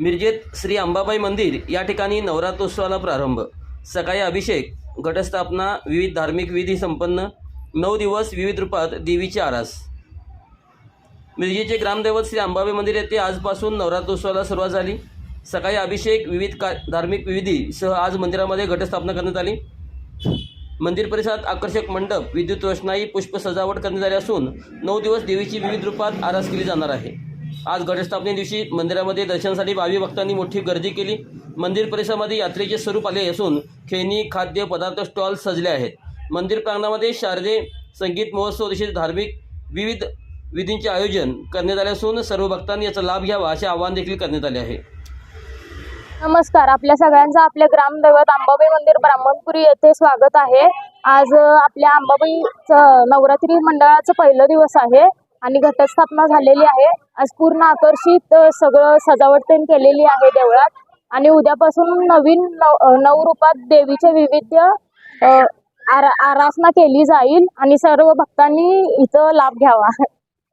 मिरजेत श्री अंबाबाई मंदिर या ठिकाणी नवरात्रोत्सवाला प्रारंभ. सकाळी अभिषेक घटस्थापना विविध धार्मिक विधी संपन्न नऊ दिवस विविध रूपात देवीची आरास. मिरजेचे ग्रामदैवत श्री अंबाबाई मंदिर येथे आजपासून नवरात्रोत्सवाला सुरुवात झाली. सकाळी अभिषेक विविध का धार्मिक विधीसह आज मंदिरामध्ये घटस्थापना करण्यात आली. मंदिर परिसरात आकर्षक मंडप विद्युत रोषणाई पुष्प सजावट करण्यात आली असून नऊ दिवस देवीची विविध रूपात आरास केली जाणार आहे. आज घटस्थापने दिवशी मंदिरामध्ये दर्शनासाठी भावी भक्तांनी मोठी गर्दी केली. मंदिर परिसरामध्ये यात्रेचे स्वरूप आले असून खेळणी खाद्य पदार्थ स्टॉल सजले आहेत. मंदिर प्रांगणामध्ये शारदीय संगीत महोत्सव तसेच धार्मिक विविध विधींचे आयोजन करण्यात आले असून सर्व भक्तांनी याचा लाभ घ्यावा असे आवाहन देखील करण्यात आले आहे. नमस्कार. आपल्या सगळ्यांचं आपल्या ग्रामदैवत अंबाबाई मंदिर ब्राह्मणपुरी येथे स्वागत आहे. आज आपल्या अंबाबाई नवरात्री मंडळाचं पहिलं दिवस आहे आणि घटस्थापना झालेली आहे. आज पूर्ण आकर्षित सगळं सजावट त्यांनी केलेली आहे देवळात. आणि उद्यापासून नवीन नव नऊ रूपात देवीचे विविध अ, आरा आरासना केली जाईल आणि सर्व भक्तांनी इथं लाभ घ्यावा.